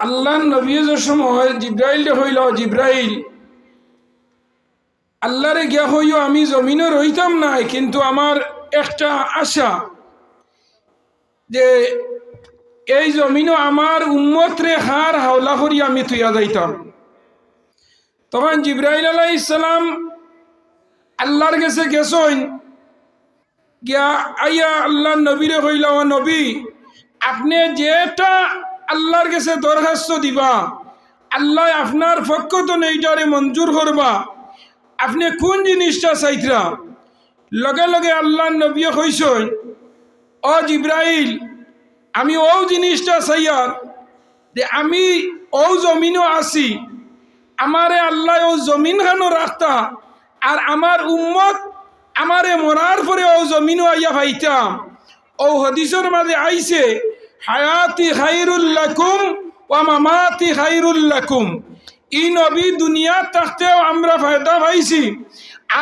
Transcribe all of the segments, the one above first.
আল্লাহ নবীজ সময় জিব্রাইল হইল, জিব্রাইল। আল্লাহরে গিয়া হইও আমি জমিনে রইতাম নাই, কিন্তু আমার একটা আশা যে এই জমিনও আমার উম্মতরে হার হাওলা করি আমি তুইয়া যাইতাম। তখন জিব্রাইল আলাই ইসলাম আল্লাহর কাছে গেছইন গিয়া আইয়া আল্লাহ নবীরে হইল নবী, আপনি যেটা আল্লাহর কাছে দরখাস্ত দিবা। আল্লাহ আপনার পক্ষ তো এইটারে মঞ্জুর করবা। আপনি কোন জিনিসটা চাইতরা? লগে লগে আল্লাহ নবী কইসইন ও জিব্রাইল, আমি ও জিনিসটা চাইয়ার যে আমি ও জমিনও আছি, আমারে আল্লাহ ও জমিন খানো রাখতা, আর আমার উম্মত আমারে মরার পরে ও জমিনও আইয়া ভাইতাম ও হদিসের মাঝে আইছে হায়াতি হাইরুল্লাকুম ও মামাতি হাইরুল্লাকুম ই নবী দুনিয়া থাকতেও আমরা ফায়দা পাইছি।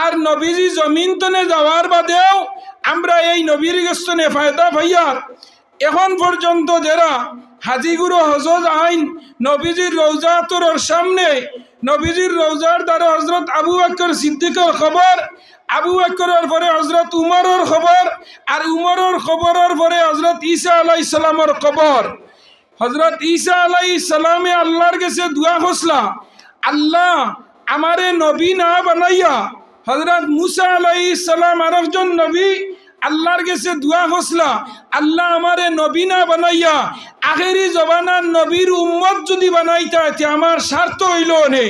আর নবীজি জমিন তনে যাওয়ার বাদেও আমরা এই নবীর গেস্তনে ফায়দা পাইয়ার। এখন পর্যন্ত যারা হাজিগুরু হজরত আইন, নবীজির রৌজাতর সামনে। নবীজির রৌজার দ্বারা হজরত আবু আকর সিদ্দিকের খবর, আবু আকরের পরে হজরত উমরের খবর, আর উমরের খবরের পরে হজরত ঈসা আলাই সালামর খবর। হজরত ঈসা আলাই সালামে আল্লাহর কাছে দুয়া খসলা, আল্লাহ, আমারে নবী না বানাইয়া হজরত মুসা আলাই সালাম আর একজন নবী আল্লাহর কাছে দুয়া খসলা আল্লাহ আমারে নবী না বানাইয়া আখেরি জবানার নবীর উম্মত যদি বানাইতা তে আমার স্বার্থ হইল নে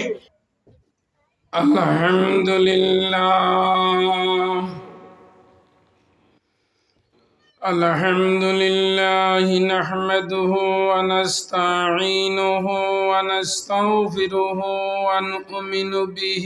আলহামদুলিল্লাহ الحمد لله نحمده ونستعينه ونستغفره ونؤمن به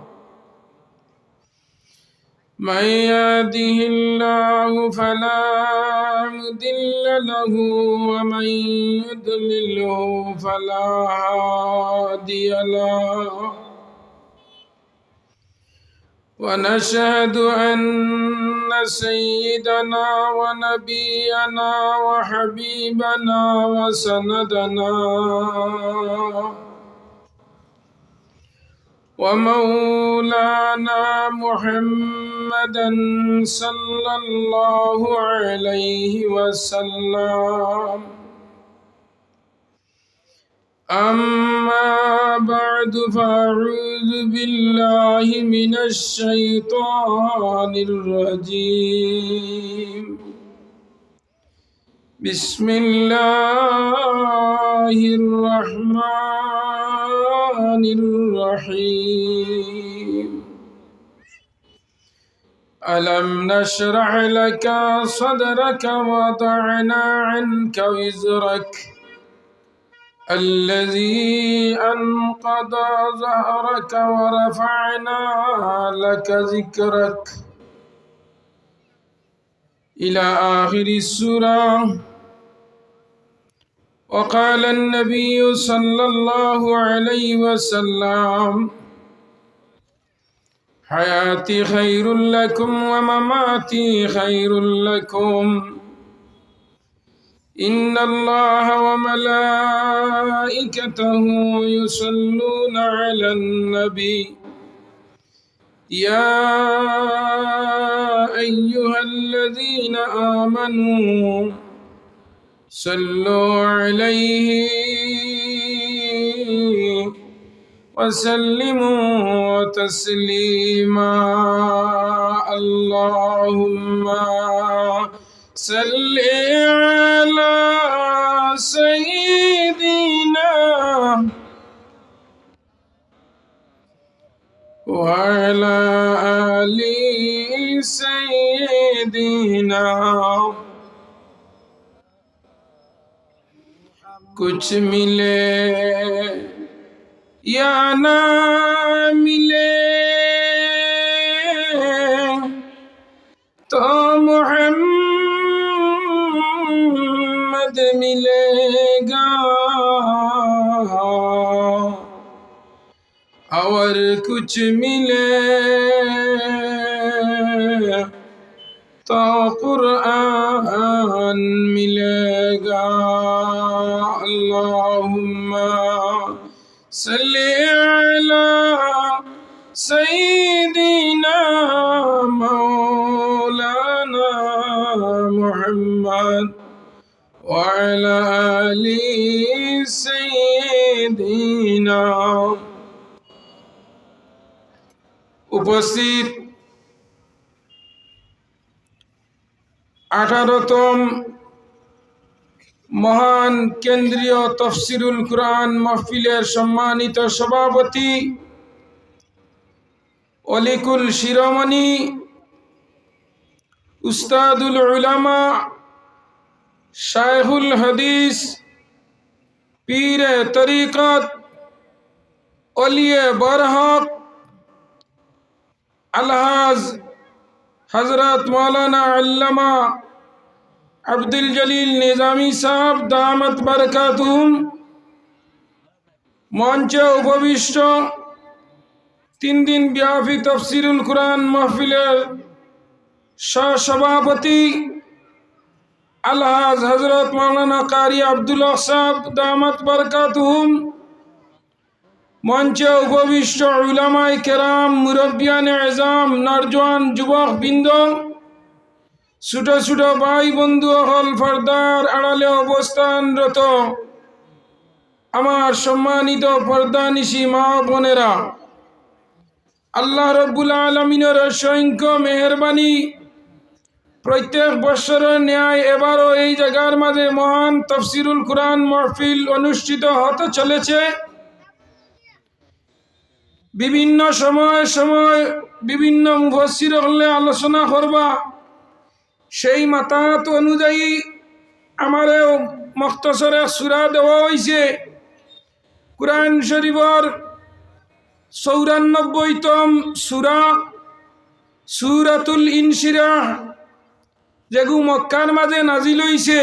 من يهده الله فلا مضل له ومن يضلله فلا هادي له. ونشهد أن سيدنا ونبينا وحبيبنا وسندنا ومولانا محمدا صلى الله عليه وسلم أما بعد فأعوذ بالله من الشيطان الرجيم بسم الله الرحمن الرحيم ألم نشرح لك صدرك وضعنا عنك وزرك؟ الذي أنقض ظهرك ورفعنا لك ذكرك. إلى آخر السورة. وقال النبي صلى الله عليه وسلم حياتي خير لكم ومماتي خير لكم. إن الله وملائكته يصلون على النبي. يا أيها الذين آمنوا صلوا عليه وسلموا تسليما اللهم صل على سيدنا وعلى آل سيدنا कुछ मिले या ना मिले तो मोहम्मद मिलेगा और कुछ मिले तो कुरान मिलेगा وعلى آل سيدنا উপস্থিত আঠারোতম মহান কেন্দ্রীয় তফসিরুল কোরআন মাহফিলের সম্মানিত সভাপতি অলিকুল শিরোমণি উস্তাদুল উলামা শায়হুল হাদিস, পীর তরিকত, অলিয়ে বরহক, আলহাজ হজরত মৌলানা আল্লামা আব্দুল জলিল নিজামি সাহেব, দামত বরকাতুম মঞ্চে উপবিষ্ট তিন দিন ব্যাপী তফসিরুল কোরআন মাহফিলের সহসভাপতি আলহাজ হজরত মৌলানা কারি আব্দুল্লাহ সাহেব দামত বরকাতুম মঞ্চে উপবিষ্ট উলামাই কেরাম, মুরব্বিয়ান এজাম নরজওয়ান যুবক বৃন্দ, ছোট ছোট ভাই বন্ধু হল ফর্দার আড়ালে অবস্থানরত আমার সম্মানিত পর্দানিশি মা বোনেরা, আল্লাহ রব্বুল আলমিনের অসংখ্য মেহরবানি প্রত্যেক বৎসরের ন্যায় এবারও এই জায়গার মাঝে মহান তফসিরুল কোরআন মহফিল অনুষ্ঠিত হতে চলেছে। বিভিন্ন সময় সময় বিভিন্ন মুফসির হলে আলোচনা করবা। সেই মাতাত অনুযায়ী আমারে মক্তসরে সুরা দেওয়া হয়েছে কোরআন শরীফর চৌরানব্বইতম সুরা, সুরাতুল ইনসিরা যেগু মক্কার মাঝে নাজিল হইছে,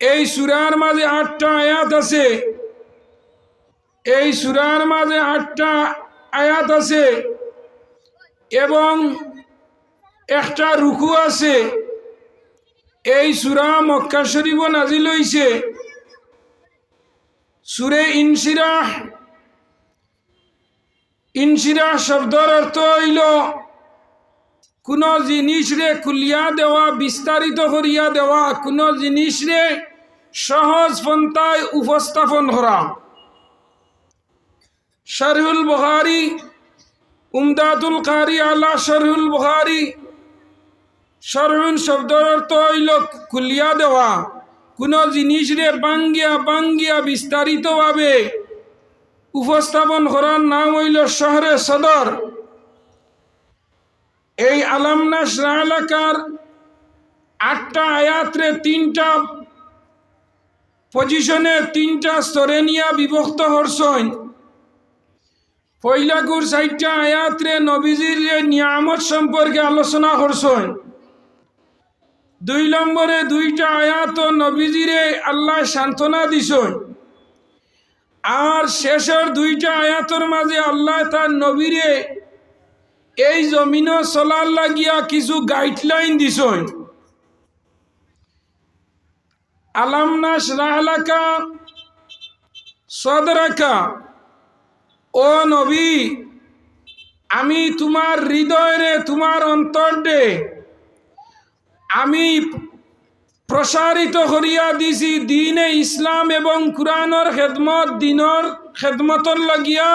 এই সুরার মাঝে আটটা আয়াত আছে। এই সুরার মাঝে আটটা আয়াত আছে এবং একটা রুকু আছে। এই সুরা মক্কা শরীফ নাজিল হইছে। সুরে ইনসিরা ইনসিরা শব্দর অর্থ হইল কোন জিনিস রে খুলিয়া দেওয়া, বিস্তারিত করিয়া দেওয়া, কোন জিনিস রে সহজ পন্থায় উপস্থাপন করা। শরহুল বুখারি, উমদাতুল কারি আলা শরহুল বুখারি শরহুল শব্দর অর্থ হইল খুলিয়া দেওয়া। কোন জিনিস রে বাঙ্গিয়া বাঙ্গিয়া বিস্তারিতভাবে উপস্থাপন করার নাম হইল শহরে সদর। এই আলামনাস এলাকার আটটা আয়াত্রে তিনটা পজিশনে তিনটা স্তরে নিয়া বিভক্ত হরসইন। পৈলাকুর চারটা আয়াত্রে নবীজির নিয়ামত সম্পর্কে আলোচনা করছেন দুই নম্বরে দুইটা আয়াত নবীজিরে আল্লাহ সান্ত্বনা দিছেন আর শেষের দুইটা আয়াতর মাঝে আল্লাহ তার নবীরে এই জমিন চলার লাগিয়া কিছু গাইডলাইন দিছেন। আলামনাস রাহলাকা সদরাকা ও নবী, আমি তোমার হৃদয়ে তোমার অন্তর্দে আমি প্রসারিত করিয়া দিছি দিনে ইসলাম এবং কোরআনর খেদমত দিনর খেদমতর লাগিয়া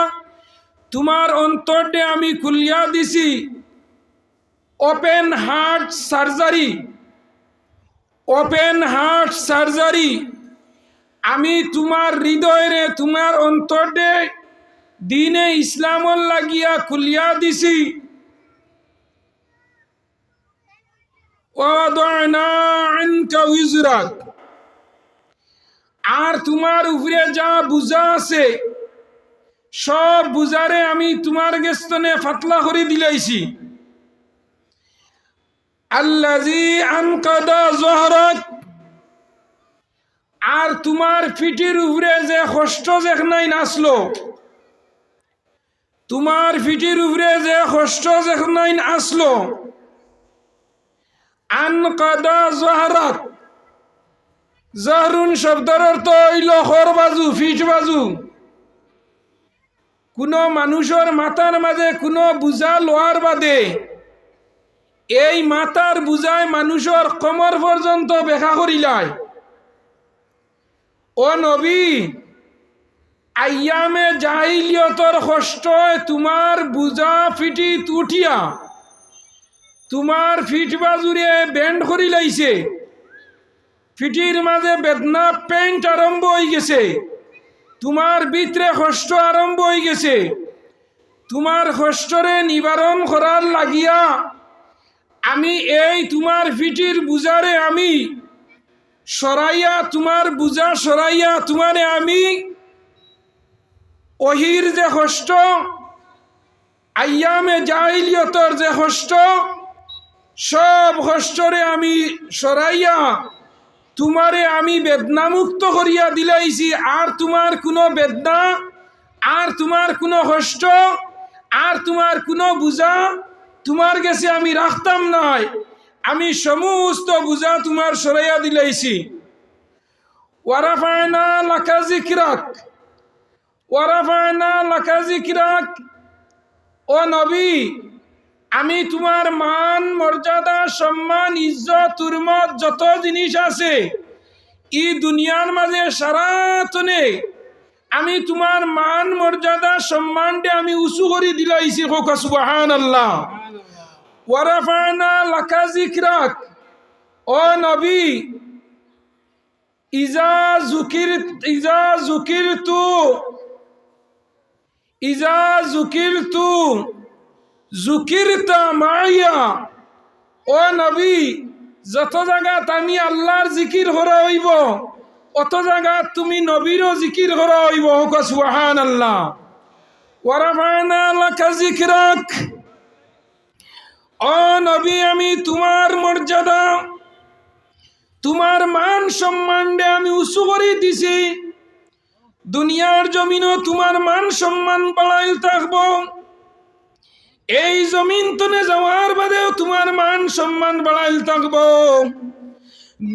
তোমার অন্তর্দে আমি খুলিয়া দিছি। Open heart surgery open heart surgery আমি তোমার হৃদয়ে তোমার অন্তর্দে দিনে ইসলামর লাগিয়া খুলিয়া দিছি। আর তোমার উপরে যা বুঝা আছে সব বুজারে আমি তোমার গেস্তনে ফাতলা করে দিলাইছি। আল্লাজি আর তোমার ফিটির উপরে যে কষ্ট যেখানে নাচলো, তোমার ফিটির উপরে যে কষ্ট যেখানে আসলো আনকাদা জহরত। জহরুন শব্দের অর্থ হইল হর বাজু, ফিট বাজু। কোনো মানুষের মাথার মাঝে কোনো বুঝা লোহার বাদে, এই মাথার বুঝায় মানুষের কমর পর্যন্ত বেখা করিলায় ও নবী আয়ামে জাহিলিয়তর কষ্ট তোমার বুঝা ফিটি উঠিয়া তোমার ফিট বাজুরে ব্যান্ড করি লাইছে। ফিটির মাঝে বেদনা পেন্ট আরম্ভ হয়ে গেছে। তোমার ভিতরে কষ্ট আরম্ভ হয়ে গেছে। তোমার কষ্টরে নিবারণ করার লাগিয়া আমি এই তোমার ফিটির বুজারে আমি সরাইয়া, তোমার বুজা সরাইয়া, তোমারে আমি অহির যে কষ্ট, আয়ামে জাইলিয়তর যে কষ্ট, সব কষ্টরে আমি সরাইয়া তোমারে আমি বেদনামুক্ত করিয়া দিলাইছি। আর তোমার কোনো বেদনা, আর তোমার কোনো কষ্ট, আর তোমার কোনো বুঝা তোমার কাছে আমি রাখতাম নাই। আমি সমস্ত বুঝা তোমার সরাইয়া দিলাইছি। ওয়ারাফায়না লাকা জিকরাক ওয়ারাফায়না লাকা জিকরাক ও নবী আমি তোমার মান, মর্যাদা, সম্মান, ইজ্জত তুরমত যত জিনিস আছে, ই দুনিয়ার মাঝে সারাতনে আমি তোমার মান, মর্যাদা, সম্মানটা আমি উঁচু করে দিলাইছি হোকা সুবাহান আল্লাহ ওয়ারাফানা লাকা জিকরাক ও নবী, ইজা জুকির ইজা জুকির তু ইজা জুকির তু জুকিরতা মাইয়া। ও নবী, যত জায়গাত আমি আল্লাহর জিকির হরা হইব, অত জায়গাত তুমি নবীরও জিকির হরা হইব। হোক সুহান আল্লাহ ওয়ারাফানা লাকা জিকরাক ও নবী, আমি তোমার মর্যাদা, তোমার মান সম্মান আমি উঁচু করে দিছি। দুনিয়ার জমিনও তোমার মান সম্মান বাড়াইল থাকব। এই জমিন তনে যাওয়ার বাদেও তোমার মান সম্মান বাড়াইল থাকব।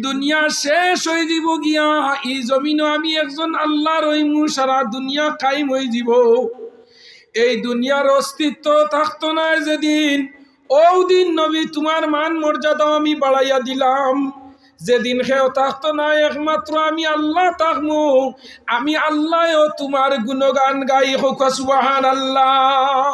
দুনিয়া শেষ হয়ে যাব গিয়া, এই জমিনও আমি একজন আল্লাহ রইমু সারা দুনিয়া কাইম হয়ে যাব। এই দুনিয়ার অস্তিত্ব থাকতো না যেদিন ও দিন নবী তোমার মান মর্যাদা আমি বাড়াইয়া দিলাম। যেদিন সেও থাকতো না, একমাত্র আমি আল্লাহ থাকমু আমি আল্লাহও তোমার গুণগান গাই হোক সুবাহান আল্লাহ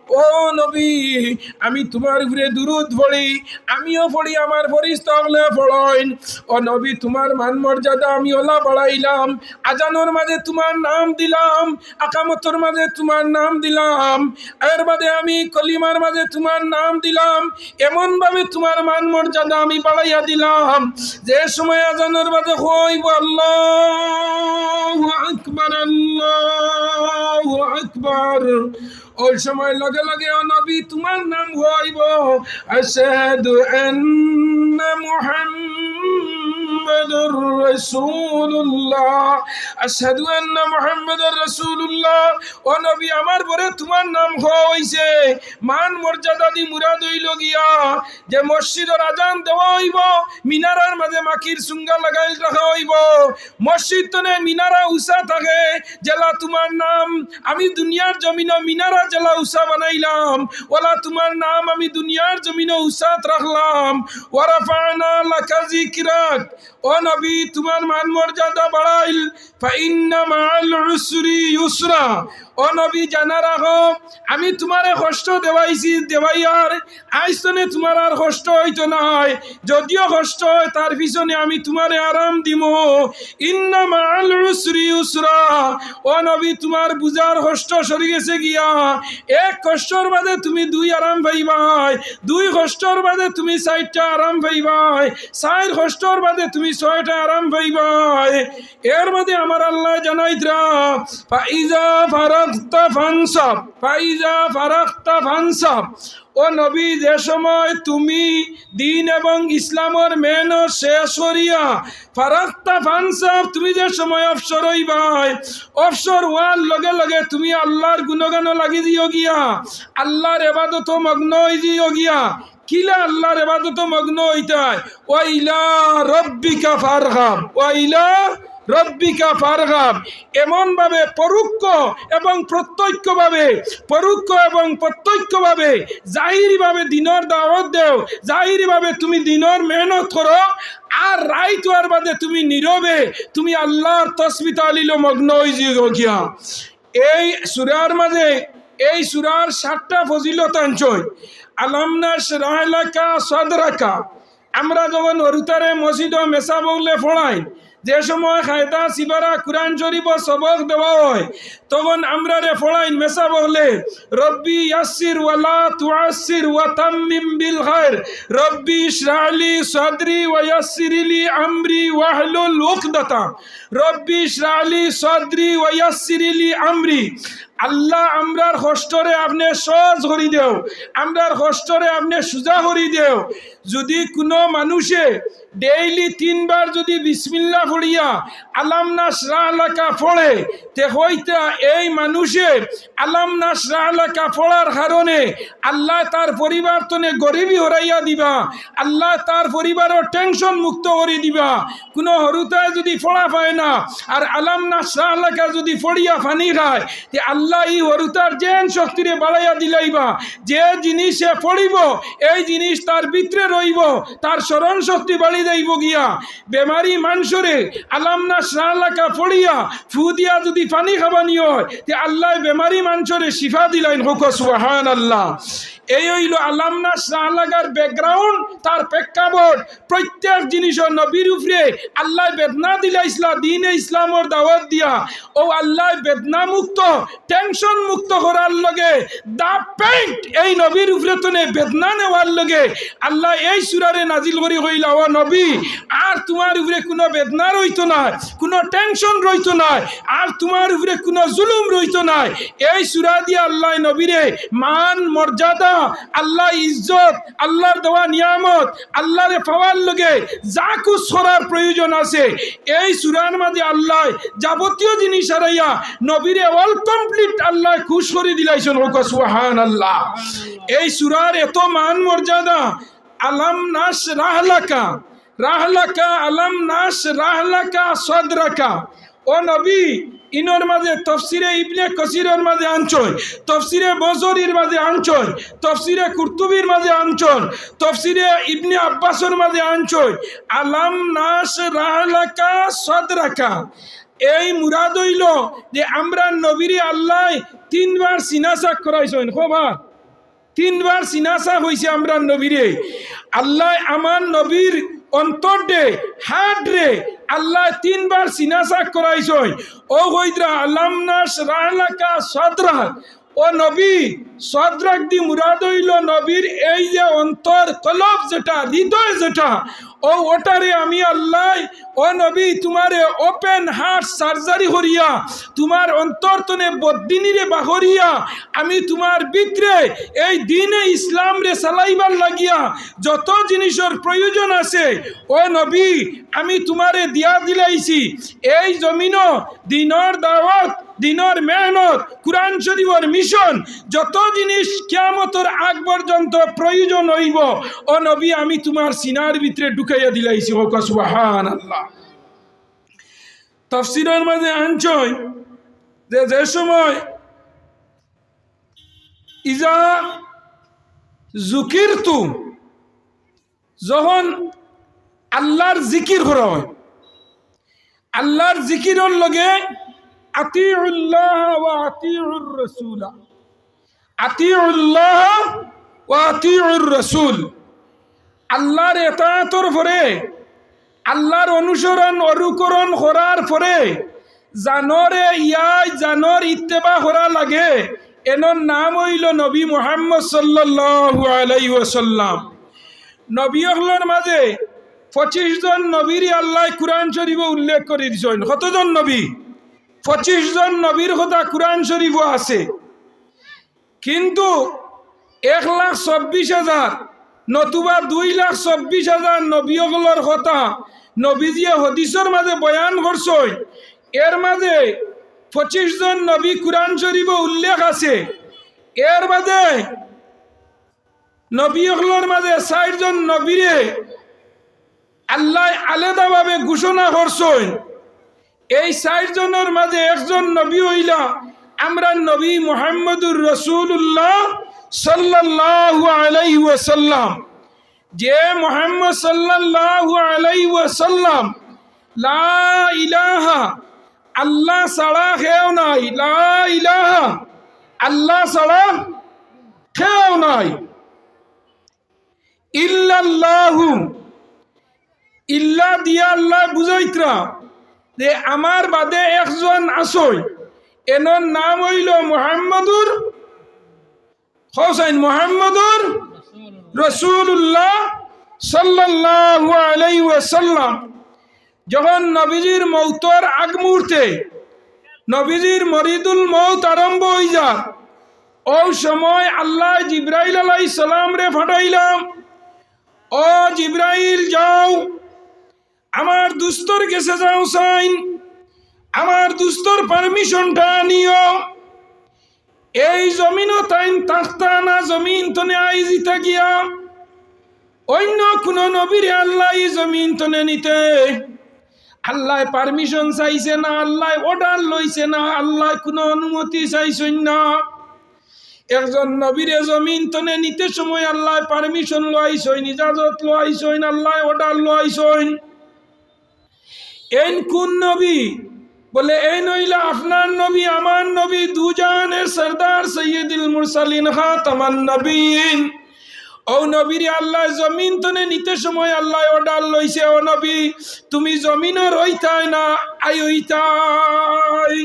ও নবী, আমি তোমার উপরে দুরুদ পড়ি, আমিও পড়ি আমার ফরিস্তা হলে পড়ইন। ও নবী, তোমার মান মর্যাদা আমি ওলা বাড়াইলাম, আজানোর মাঝে তোমার নাম দিলাম, আকামতর মাঝে তোমার নাম দিলাম, এর বাদে আমি কলিমার মাঝে তোমার নাম দিলাম, এমনভাবে তোমার মান মর্যাদা আমি বাড়াইয়া দিলাম। যে সময় আজানোর মাঝে হইব, আল্লাহ আকবার আল্লাহ আকবার। ওই সময় লগে লগে ও নবী তোমার নাম হইব। আশহাদু আন্না মুহাম্মাদুর রাসূলুল্লাহ আশহাদু আন্না মুহাম্মাদুর রাসূলুল্লাহ ও নবী, আমার পরে তোমার নাম হইছে। মান মর্যাদা দি মুরাদ হইল গিয়া। যে মসজিদের আজান দেওয়া হইব, মিনারার মাঝে মাখির সুঙ্গা লাগাইল রাখা হইব। মসজিদ তনে মিনারা উষা থাকে, জেলা তোমার নাম। আমি দুনিয়ার জমিন মিনারা জেলা উষা বানাইলাম। ওলা তোমার নাম আমি দুনিয়ার জমিন উষাত রাখলাম। ওয়ারাফানা লাকা জিকরাক ও নবী তোমার মান মর্যাদা বাড়াইল ইউসরা। ও নবী জানা রাখো আমি তোমারে কষ্ট দেওয়াইছি, দেওয়াইয়ার আইসনে তোমার আর কষ্ট হইতো নাই। যদিও কষ্ট হয়, তার পিছনে আমি তোমারে আরাম দিব ইন্না মাল উসরি ও নবী, তোমার বুঝার কষ্ট সরি গেছে গিয়া, এক কষ্টর বাদে তুমি দুই আরাম পাইবাই, দুই কষ্টর বাদে তুমি চারটা আরাম পাইবাই, চার কষ্টর বাদে তুমি ছয়টা আরাম পাইবাই। এর মধ্যে আমার আল্লাহ জানাইতরা ফাইজা ফারাক্তা ফানসাব, ফাইজা ফারাক্তা ফানসাব। ও নবী, যে সময় তুমি দিন এবং ইসলামের মেন শেষ করিয়া ফারাক্তা ফানসাব তুমি যে সময় অবসর হইবাই, অবসর হওয়ার লগে লগে তুমি আল্লাহর গুণগান লাগি দিও গিয়া, আল্লাহর এবাদত মগ্ন হয়ে দিও গিয়া। কিলা আল্লাহর এবাদত মগ্ন হইতায় ওয়াইলা রব্বিকা ফারগাম ওয়াইলা রব্বিকা ফারগাম এমনভাবে পরোক্ষ এবং প্রত্যক্ষভাবে, পরোক্ষ এবং প্রত্যক্ষভাবে জাহিরিভাবে দিনের দাওয়াত দেও, জাহিরিভাবে তুমি দিনের মেহনত করো, আর রাইত হওয়ার বাদে তুমি নীরবে, তুমি আল্লাহর তসবি তালিল মগ্ন গিয়া। এই সুরার মাঝে, এই সুরার সাতটা ফজিলত আঞ্চয় আলামনাস রাহলাকা সদরাকা। আমরা যখন অরুতারে মসজিদ মেসা বগলে ফোড়াই যে সময় খায়দা সিবারা কুরআন শরীফ সবক দেওয়া হয়, তখন আমরা রে ফলাইন মেসা বগলে রব্বি ইয়াসির ওয়ালা তুআসির ওয়া তাম্মিম বিল খায়র, রব্বি ইশরাহলি সাদরি ওয়া ইয়াসসিরলি আমরি ওয়াহলুল উকদাতা, রব্বি ইশরাহলি সাদরি ওয়া ইয়াসসিরলি আমরি। আল্লাহ, আমরার কষ্টরে আপনি সহজ করি দেও। আমরার কষ্টরে আপনি সোজা করি দেও। যদি কোনো মানুষে ডেইলি তিনবার যদি বিসমিল্লা পড়িয়া আলাম নাসরা এলাকা পড়ে, তে হইতা এই মানুষের আলাম নাসরা এলাকা পড়ার কারণে আল্লাহ তার পরিবার তনে গরিবী হরাইয়া দিবা, আল্লাহ তার পরিবারের টেনশন মুক্ত করে দিবা। কোনো হরুতায় যদি ফোড়া পায় না, আর আলাম নাসরা এলাকা যদি ফড়িয়া ফানি খায়, তে আল্লাহ ই হরুতার জেন শক্তিরে বাড়াইয়া দিলাইবা। যে জিনিস সে পড়িব এই জিনিস তার ভিতরে রইব, তার স্মরণ শক্তি বাড়ি দেইব গিয়া। বেমারি মানুষরে আলাম না সালাকা পড়িয়া ফু দিয়া যদি পানি খাবানি হয়, তে আল্লাহ বেমারি মানুষরে শিফা দিলাইন হোক সুবাহান আল্লাহ এই হইল আলাম না সালাগার ব্যাকগ্রাউন্ড তার প্রেক্ষাপট। প্রত্যেক জিনিস নবীর উপরে আল্লাহ বেদনা দিলা ইসলাম, দিন ইসলামর দাওয়াত দিয়া। ও আল্লাহ বেদনা মুক্ত টেনশন মুক্ত করার লগে দা পেইন্ট এই নবীর উপরে তো বেদনা নেওয়ার লগে আল্লাহ এই সুরারে নাজিল করি হইলা ও নবী, আর তোমার উপরে কোনো বেদনা রইতো না, কোনো টেনশন রইতো না, আর তোমার উপরে কোনো জুলুম রইতো না। এই সুরা দিয়ে আল্লাহ নবীরে মান, মর্যাদা আল্লাহ ইজ্জত, আল্লাহর দেওয়া নিয়ামত, আল্লাহরে পাওয়ার লগে যা কুছ করার প্রয়োজন আছে, এই সুরার মাঝে আল্লাহ যাবতীয় জিনিস হারাইয়া নবীরে অল কমপ্লিট আল্লাহ খুশ করে দিলাইছেন। হোক সুহান আল্লাহ এই সুরার এত মান মর্যাদা, আলাম নাস রাহলাকা রাহলাকা আলাম নাস রাহলাকা সদরাকা। ও নবী ইনর মাঝে, তফসিরে ইবনে কসিরের মাঝে আঞ্চল তফসিরে বজরির মাঝে আঞ্চল তফসিরে কুর্তুবির মাঝে আঞ্চল তফসিরে ইবনে আব্বাসের মাঝে আঞ্চল আলাম নাস রাহলাকা সদরাকা। এই মুরাদ হইল যে আমরা নবীরে আল্লাহ তিনবার সিনাসাক করাইছেন। খবর তিনবার সিনাসা হয়েছে আমরা নবীরে। আল্লাহ আমার নবীর অন্তর ডে হাট রে আল্লাহ তিনবার সিনাসা করাইছই। ও হইদ্রা আলামনাস নাস রাহলাকা সদরা ও নবী, সদরাক মুরাদ হইল নবীর এই যে অন্তর কলব যেটা, হৃদয় যেটা, ও ওটারে আমি আল্লাহ, ও নবী, তোমারে ওপেন হার্ট সার্জারি করিয়া, তোমার অন্তর তনে বদিনীরে বাহরিয়া, আমি তোমার ভিতরে এই দিনে ইসলাম রে চালাইবার লাগিয়া যত জিনিসের প্রয়োজন আছে, ও নবী, আমি তোমারে দিয়া দিলাইছি। এই জমিন দিনর দাওয়াত দিনর মেহনত, কোরআন শরীফর মিশন, যত জিনিস কিয়ামতর আগ পর্যন্ত প্রয়োজন হইব, ও নবী, আমি তোমার সিনার ভিতরে ঢুকাইয়া দিলাইছি। হোক সুবাহান আল্লাহ তফসিরের মাঝে আনছই যে যে সময় ইজা জুকির তু যখন আল্লাহর জিকির করা হয়, আল্লাহর জিকিরের লগে আল্লাহর অনুসরণ, অনুকরণ করার পরে, জানরে ইয়াই জানর ইত্তেবা করা লাগে, এনর নাম হইল নবী মোহাম্মদ সাল্লাল্লাহু আলাইহি ওয়াসাল্লাম। নবী হলর মাঝে পঁচিশ জন নবীর আল্লাহ কুরআন শরীফ উল্লেখ করে দিছেন কতজন নবী? পঁচিশ জন নবীর কথা কুরআন শরীফ আছে। কিন্তু এক লাখ চব্বিশ হাজার নতুবা দুই লাখ চব্বিশ হাজার নবীসকলৰ কথা নবীজিয়ে হদিসর মাঝে বয়ান করছই। এর মাঝে পঁচিশ জন নবী কুরআন শরীফ উল্লেখ আছে। এর মাঝে নবীসকলৰ মাঝে ষাট জন নবীরে আল্লাহ আলাদাভাবে ঘোষণা করছই। এই ষাট জনের মাঝে একজন নবী হইলা। আমরা নবী মোহাম্মদুর রসুল্লাহ সাল্লাল্লাহু আলাইহি ওয়াসাল্লাম। যে মোহাম্মদ সাল্লাল্লাহু আলাইহি ওয়াসাল্লাম, লা ইলাহা, আল্লাহ ছাড়া খেও নাই। লা ইলাহা, আল্লাহ ছাড়া খেও নাই। ইল্লাল্লাহু, ইল্লা দিয়া আল্লাহ বুঝাইত্রা। যে আমার বাদে একজন আসই এনর নাম হইল মোহাম্মদুর হোসেন মোহাম্মদুর রসুল্লাহ সাল্লাল্লাহু আলাইহি ওয়াসাল্লাম। যখন নবীজির মৌতর আগ মুহূর্তে নবীজির মরিদুল মৌত আরম্ভ হই যা ও সময় আল্লাহ জিব্রাইল আলাই সালাম রে ফাটাইলাম। ও জিব্রাইল যাও আমার দুস্তর গেছে যাও, সাইন। আমার দুস্তর পারমিশনটা নিও। এই জমিনও তাইন তাখতা না জমিন তনে আইজিতা গিয়া। অন্য কোন নবীর আল্লাহ জমিন তনে নিতে। আল্লাহ পারমিশন চাইছে না, আল্লাহ অর্ডার লইছে না, আল্লাহ কোনো অনুমতি চাইছেন না। একজন নবীরে জমিন তনে নিতে সময় আল্লাহ পারমিশন লইছেন, ইজাজত লইছেন, আল্লাহ অর্ডার লইছেন। এন কোন নবী? বলে এই নইলে আপনার নবী, আমার নবী দুজানের সরদার সৈয়দুল মুরসালিন খাতামান নবীন। ও নবীর আল্লাহ জমিন তনে নিতে সময় আল্লাহ অর্ডার লইছে, ও নবী, তুমি জমিনও রইতাই না, আই হইতাই।